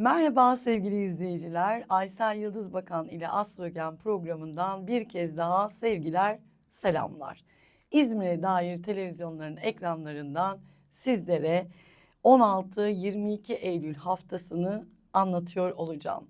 Merhaba sevgili izleyiciler. Aysel Yıldız Bakan ile Astrogen programından bir kez daha sevgiler, selamlar. İzmir'e dair televizyonların ekranlarından sizlere 16-22 Eylül haftasını anlatıyor olacağım.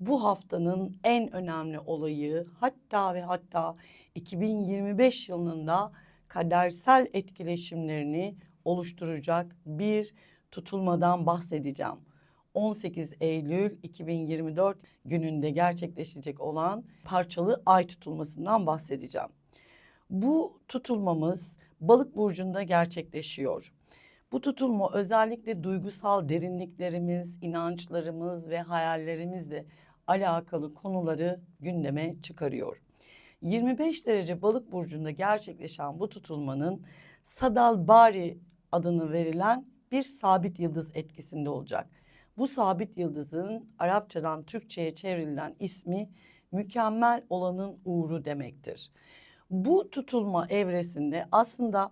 Bu haftanın en önemli olayı hatta ve hatta 2025 yılında kadersel etkileşimlerini oluşturacak bir tutulmadan bahsedeceğim. 18 Eylül 2024 gününde gerçekleşecek olan parçalı ay tutulmasından bahsedeceğim. Bu tutulmamız Balık burcunda gerçekleşiyor. Bu tutulma özellikle duygusal derinliklerimiz, inançlarımız ve hayallerimizle alakalı konuları gündeme çıkarıyor. 25 derece Balık burcunda gerçekleşen bu tutulmanın Sadal Bari adını verilen bir sabit yıldız etkisinde olacak. Bu sabit yıldızın Arapçadan Türkçe'ye çevrilen ismi mükemmel olanın uğru demektir. Bu tutulma evresinde aslında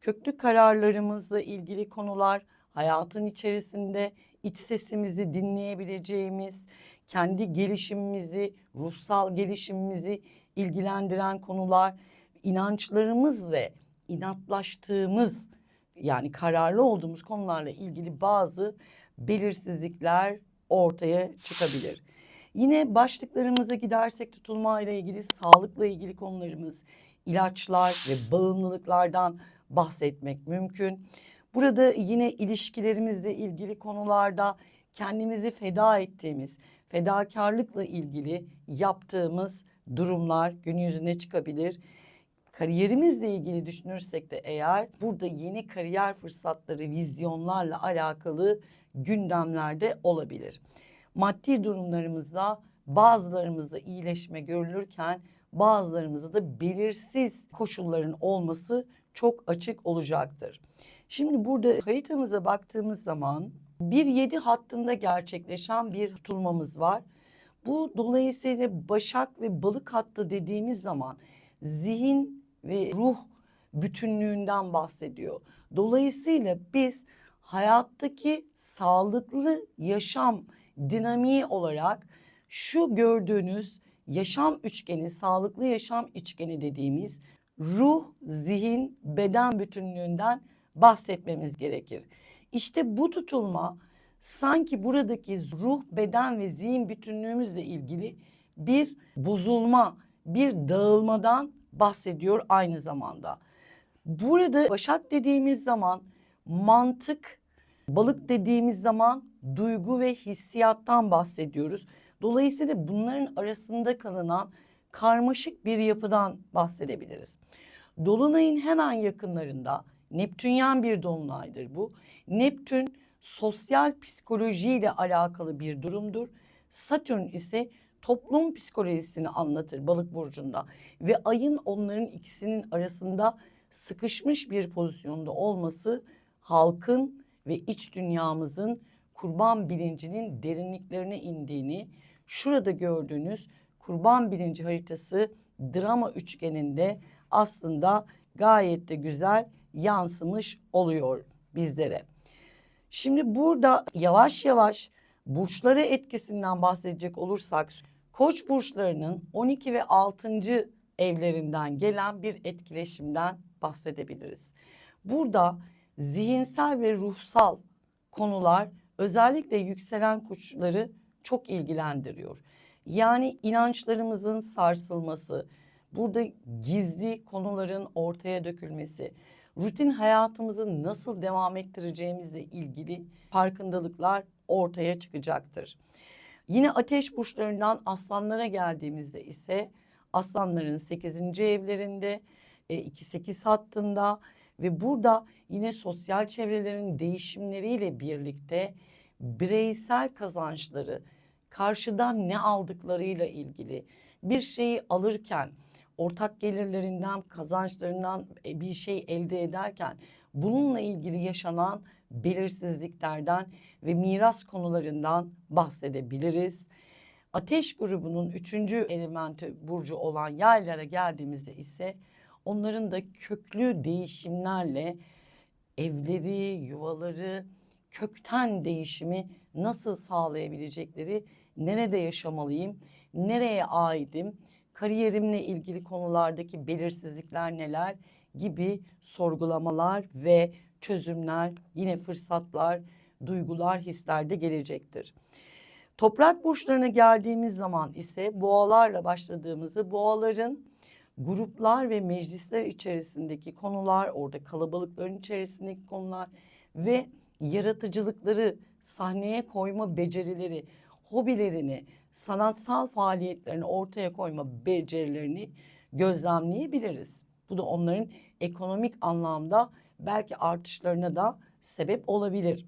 köklü kararlarımızla ilgili konular, hayatın içerisinde iç sesimizi dinleyebileceğimiz, kendi gelişimimizi, ruhsal gelişimimizi ilgilendiren konular, inançlarımız ve inatlaştığımız yani kararlı olduğumuz konularla ilgili bazı belirsizlikler ortaya çıkabilir. Yine başlıklarımıza gidersek tutulma ile ilgili sağlıkla ilgili konularımız, ilaçlar ve bağımlılıklardan bahsetmek mümkün. Burada yine ilişkilerimizle ilgili konularda kendimizi feda ettiğimiz, fedakarlıkla ilgili yaptığımız durumlar gün yüzüne çıkabilir. Kariyerimizle ilgili düşünürsek de eğer burada yeni kariyer fırsatları, vizyonlarla alakalı gündemlerde olabilir. Maddi durumlarımızda bazılarımızda iyileşme görülürken bazılarımızda da belirsiz koşulların olması çok açık olacaktır. Şimdi burada haritamıza baktığımız zaman 1-7 hattında gerçekleşen bir tutulmamız var. Bu dolayısıyla Başak ve Balık hattı dediğimiz zaman zihin ve ruh bütünlüğünden bahsediyor. Dolayısıyla biz hayattaki sağlıklı yaşam dinamiği olarak şu gördüğünüz yaşam üçgeni, sağlıklı yaşam üçgeni dediğimiz ruh, zihin, beden bütünlüğünden bahsetmemiz gerekir. İşte bu tutulma sanki buradaki ruh, beden ve zihin bütünlüğümüzle ilgili bir bozulma, bir dağılmadan bahsediyor aynı zamanda. Burada Başak dediğimiz zaman mantık, balık dediğimiz zaman duygu ve hissiyattan bahsediyoruz. Dolayısıyla bunların arasında kalınan karmaşık bir yapıdan bahsedebiliriz. Dolunayın hemen yakınlarında Neptünyen bir dolunaydır bu. Neptün sosyal psikolojiyle alakalı bir durumdur. Satürn ise toplum psikolojisini anlatır balık burcunda ve ayın onların ikisinin arasında sıkışmış bir pozisyonda olması halkın ve iç dünyamızın kurban bilincinin derinliklerine indiğini şurada gördüğünüz kurban bilinci haritası drama üçgeninde aslında gayet de güzel yansımış oluyor bizlere. Şimdi burada yavaş yavaş burçlara etkisinden bahsedecek olursak Koç burçlarının 12 ve 6. evlerinden gelen bir etkileşimden bahsedebiliriz. Burada zihinsel ve ruhsal konular özellikle yükselen koçları çok ilgilendiriyor. Yani inançlarımızın sarsılması, burada gizli konuların ortaya dökülmesi, rutin hayatımızı nasıl devam ettireceğimizle ilgili farkındalıklar ortaya çıkacaktır. Yine ateş burçlarından aslanlara geldiğimizde ise aslanların 8. evlerinde 2-8 e, hattında ve burada yine sosyal çevrelerin değişimleriyle birlikte bireysel kazançları karşıdan ne aldıklarıyla ilgili bir şeyi alırken ortak gelirlerinden kazançlarından e, bir şey elde ederken bununla ilgili yaşanan belirsizliklerden ve miras konularından bahsedebiliriz. Ateş grubunun üçüncü elementi burcu olan yaylara geldiğimizde ise onların da köklü değişimlerle evleri, yuvaları, kökten değişimi nasıl sağlayabilecekleri, nerede yaşamalıyım, nereye aidim, kariyerimle ilgili konulardaki belirsizlikler neler gibi sorgulamalar ve çözümler, yine fırsatlar, duygular, hisler de gelecektir. Toprak burçlarına geldiğimiz zaman ise boğalarla başladığımızda boğaların gruplar ve meclisler içerisindeki konular, orada kalabalıkların içerisindeki konular ve yaratıcılıkları sahneye koyma becerileri, hobilerini, sanatsal faaliyetlerini ortaya koyma becerilerini gözlemleyebiliriz. Bu da onların ekonomik anlamda belki artışlarına da sebep olabilir.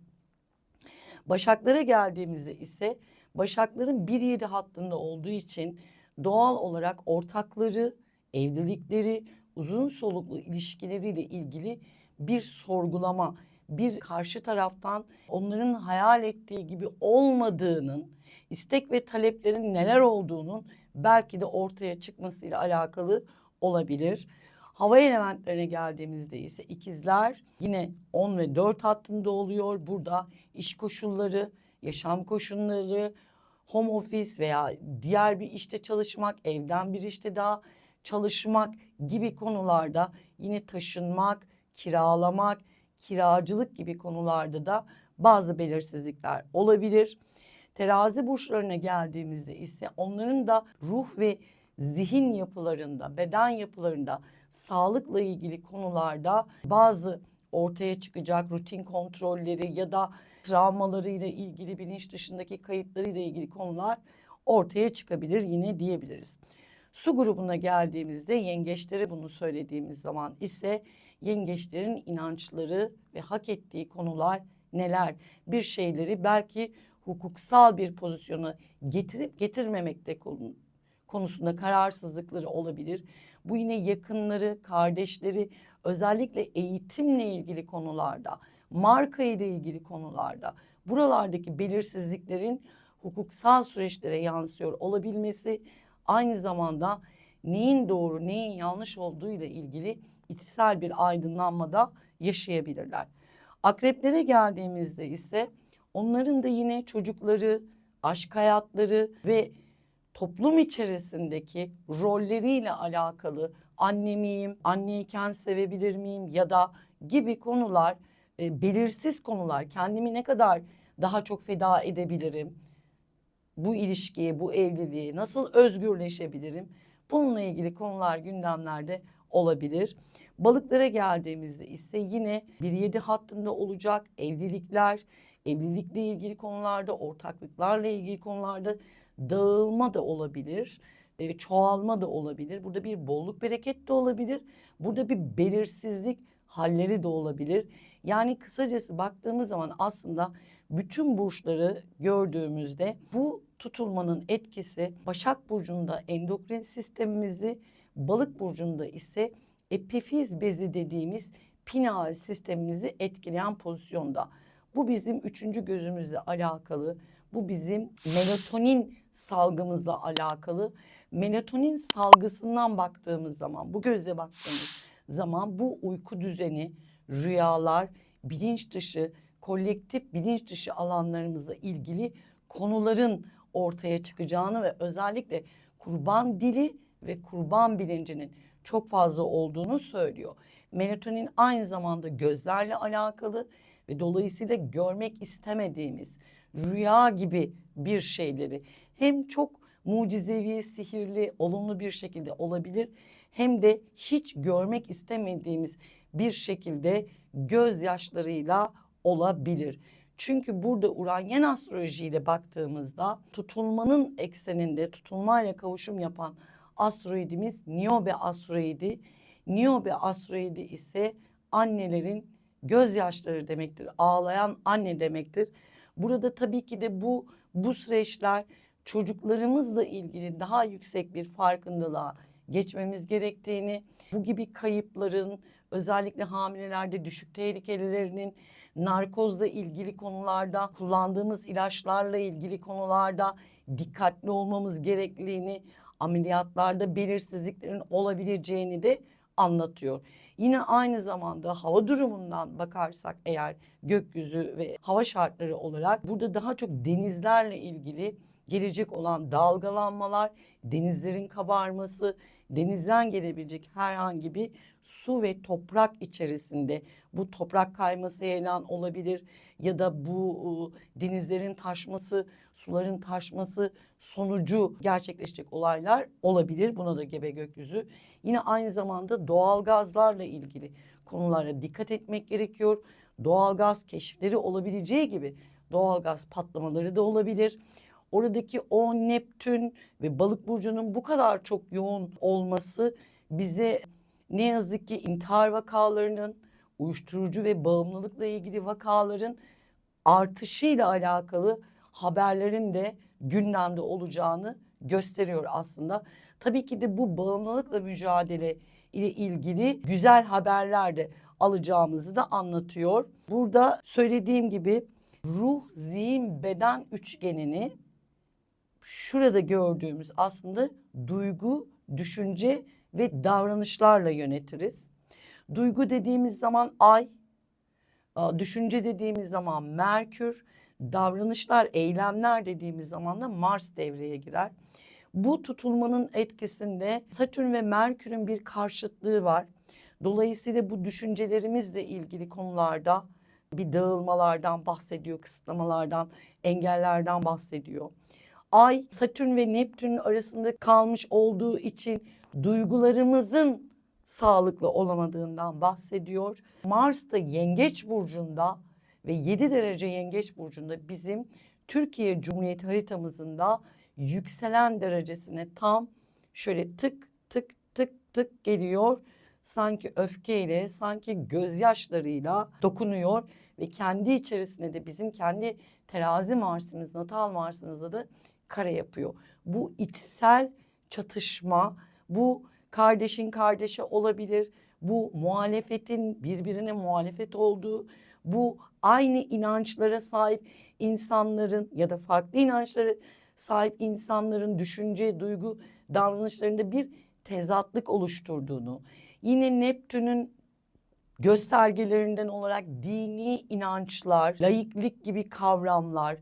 Başaklara geldiğimizde ise Başakların 1-7 hattında olduğu için doğal olarak ortakları, evlilikleri, uzun soluklu ilişkileriyle ilgili bir sorgulama, bir karşı taraftan onların hayal ettiği gibi olmadığının, istek ve taleplerin neler olduğunun belki de ortaya çıkmasıyla alakalı olabilir. Hava elementlerine geldiğimizde ise ikizler yine 10 ve 4 hattında oluyor. Burada iş koşulları, yaşam koşulları, home office veya diğer bir işte çalışmak, evden bir işte daha çalışmak gibi konularda yine taşınmak, kiralamak, kiracılık gibi konularda da bazı belirsizlikler olabilir. Terazi burçlarına geldiğimizde ise onların da ruh ve zihin yapılarında, beden yapılarında, sağlıkla ilgili konularda bazı ortaya çıkacak rutin kontrolleri ya da travmalarıyla ilgili bilinç dışındaki kayıtlarıyla ilgili konular ortaya çıkabilir yine diyebiliriz. Su grubuna geldiğimizde yengeçlere bunu söylediğimiz zaman ise yengeçlerin inançları ve hak ettiği konular neler? Bir şeyleri belki hukuksal bir pozisyona getirip getirmemekte konusunda kararsızlıkları olabilir. Bu yine yakınları, kardeşleri özellikle eğitimle ilgili konularda, marka ile ilgili konularda buralardaki belirsizliklerin hukuksal süreçlere yansıyor olabilmesi aynı zamanda neyin doğru neyin yanlış olduğu ile ilgili içsel bir aydınlanmada yaşayabilirler. Akreplere geldiğimizde ise onların da yine çocukları, aşk hayatları ve toplum içerisindeki rolleriyle alakalı anne miyim, anneyken sevebilir miyim ya da gibi konular e, belirsiz konular. Kendimi ne kadar daha çok feda edebilirim? Bu ilişkiye, bu evliliğe nasıl özgürleşebilirim? Bununla ilgili konular gündemlerde olabilir. Balıklara geldiğimizde ise yine bir yedi hattında olacak evlilikler, evlilikle ilgili konularda, ortaklıklarla ilgili konularda dağılma da olabilir, e, çoğalma da olabilir. Burada bir bolluk bereket de olabilir. Burada bir belirsizlik halleri de olabilir. Yani kısacası baktığımız zaman aslında bütün burçları gördüğümüzde bu tutulmanın etkisi Başak Burcu'nda endokrin sistemimizi, Balık Burcu'nda ise epifiz bezi dediğimiz pineal sistemimizi etkileyen pozisyonda. Bu bizim üçüncü gözümüzle alakalı. Bu bizim melatonin salgımızla alakalı. Melatonin salgısından baktığımız zaman, bu gözle baktığımız zaman bu uyku düzeni, rüyalar, bilinç dışı, kolektif bilinç dışı alanlarımızla ilgili konuların ortaya çıkacağını ve özellikle kurban dili ve kurban bilincinin çok fazla olduğunu söylüyor. Melatonin aynı zamanda gözlerle alakalı ve dolayısıyla görmek istemediğimiz rüya gibi bir şeyleri hem çok mucizevi, sihirli, olumlu bir şekilde olabilir hem de hiç görmek istemediğimiz bir şekilde gözyaşlarıyla olabilir. Çünkü burada Uranyen astrolojiyle baktığımızda tutulmanın ekseninde tutulmayla kavuşum yapan asteroidimiz Niobe asteroidi. Niobe asteroidi ise annelerin gözyaşları demektir. Ağlayan anne demektir. Burada tabii ki de bu bu süreçler çocuklarımızla ilgili daha yüksek bir farkındalığa geçmemiz gerektiğini, bu gibi kayıpların özellikle hamilelerde düşük tehlikelilerinin narkozla ilgili konularda, kullandığımız ilaçlarla ilgili konularda dikkatli olmamız gerektiğini, ameliyatlarda belirsizliklerin olabileceğini de anlatıyor. Yine aynı zamanda hava durumundan bakarsak eğer gökyüzü ve hava şartları olarak burada daha çok denizlerle ilgili gelecek olan dalgalanmalar, denizlerin kabarması, denizden gelebilecek herhangi bir su ve toprak içerisinde bu toprak kayması heyelan olabilir ya da bu denizlerin taşması, suların taşması sonucu gerçekleşecek olaylar olabilir. Buna da gebe gökyüzü. Yine aynı zamanda doğal gazlarla ilgili konulara dikkat etmek gerekiyor. Doğal gaz keşifleri olabileceği gibi doğal gaz patlamaları da olabilir. Oradaki o Neptün ve Balık burcunun bu kadar çok yoğun olması bize ne yazık ki intihar vakalarının, uyuşturucu ve bağımlılıkla ilgili vakaların artışıyla alakalı haberlerin de gündemde olacağını gösteriyor aslında. Tabii ki de bu bağımlılıkla mücadele ile ilgili güzel haberler de alacağımızı da anlatıyor. Burada söylediğim gibi ruh, zihin, beden üçgenini şurada gördüğümüz aslında duygu, düşünce ve davranışlarla yönetiriz. Duygu dediğimiz zaman ay, a, düşünce dediğimiz zaman Merkür, davranışlar, eylemler dediğimiz zaman da Mars devreye girer. Bu tutulmanın etkisinde Satürn ve Merkür'ün bir karşıtlığı var. Dolayısıyla bu düşüncelerimizle ilgili konularda bir dağılmalardan bahsediyor, kısıtlamalardan, engellerden bahsediyor. Ay Satürn ve Neptün arasında kalmış olduğu için duygularımızın sağlıklı olamadığından bahsediyor. Mars da Yengeç burcunda ve 7 derece Yengeç burcunda bizim Türkiye Cumhuriyeti haritamızın da yükselen derecesine tam şöyle tık tık tık tık geliyor. Sanki öfkeyle, sanki gözyaşlarıyla dokunuyor ve kendi içerisinde de bizim kendi terazi Mars'ımız, natal Mars'ımızda da kare yapıyor. Bu içsel çatışma, bu kardeşin kardeşe olabilir, bu muhalefetin birbirine muhalefet olduğu, bu aynı inançlara sahip insanların ya da farklı inançlara sahip insanların düşünce, duygu, davranışlarında bir tezatlık oluşturduğunu, yine Neptün'ün göstergelerinden olarak dini inançlar, laiklik gibi kavramlar,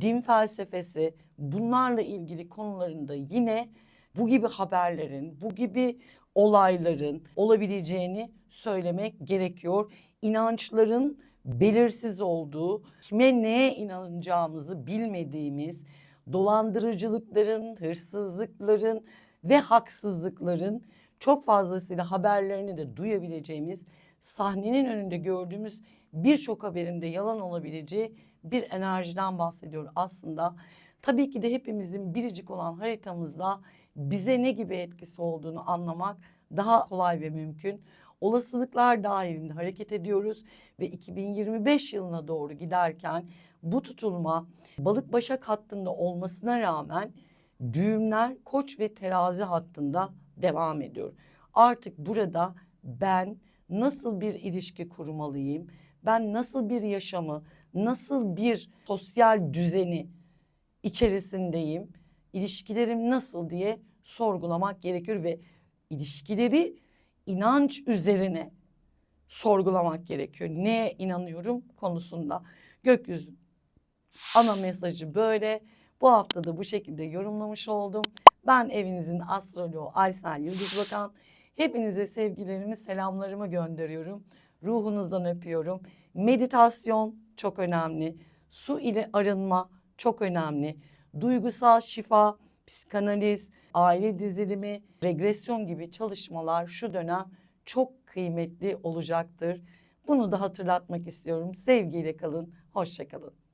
din felsefesi bunlarla ilgili konularında yine bu gibi haberlerin, bu gibi olayların olabileceğini söylemek gerekiyor. İnançların belirsiz olduğu, kime neye inanacağımızı bilmediğimiz, dolandırıcılıkların, hırsızlıkların ve haksızlıkların çok fazlasıyla haberlerini de duyabileceğimiz, sahnenin önünde gördüğümüz birçok haberin de yalan olabileceği bir enerjiden bahsediyor aslında. Tabii ki de hepimizin biricik olan haritamızda bize ne gibi etkisi olduğunu anlamak daha kolay ve mümkün. Olasılıklar dahilinde hareket ediyoruz ve 2025 yılına doğru giderken bu tutulma balık başak hattında olmasına rağmen düğümler koç ve terazi hattında devam ediyor. Artık burada ben nasıl bir ilişki kurmalıyım? Ben nasıl bir yaşamı, nasıl bir sosyal düzeni içerisindeyim? İlişkilerim nasıl diye sorgulamak gerekiyor ve ilişkileri inanç üzerine sorgulamak gerekiyor. Neye inanıyorum konusunda. Gökyüzü ana mesajı böyle. Bu hafta da bu şekilde yorumlamış oldum. Ben evinizin astroloğu Aysel Yıldız Bakan. Hepinize sevgilerimi, selamlarımı gönderiyorum. Ruhunuzdan öpüyorum. Meditasyon çok önemli. Su ile arınma çok önemli. Duygusal şifa, psikanaliz, aile dizilimi, regresyon gibi çalışmalar şu dönem çok kıymetli olacaktır. Bunu da hatırlatmak istiyorum. Sevgiyle kalın, hoşça kalın.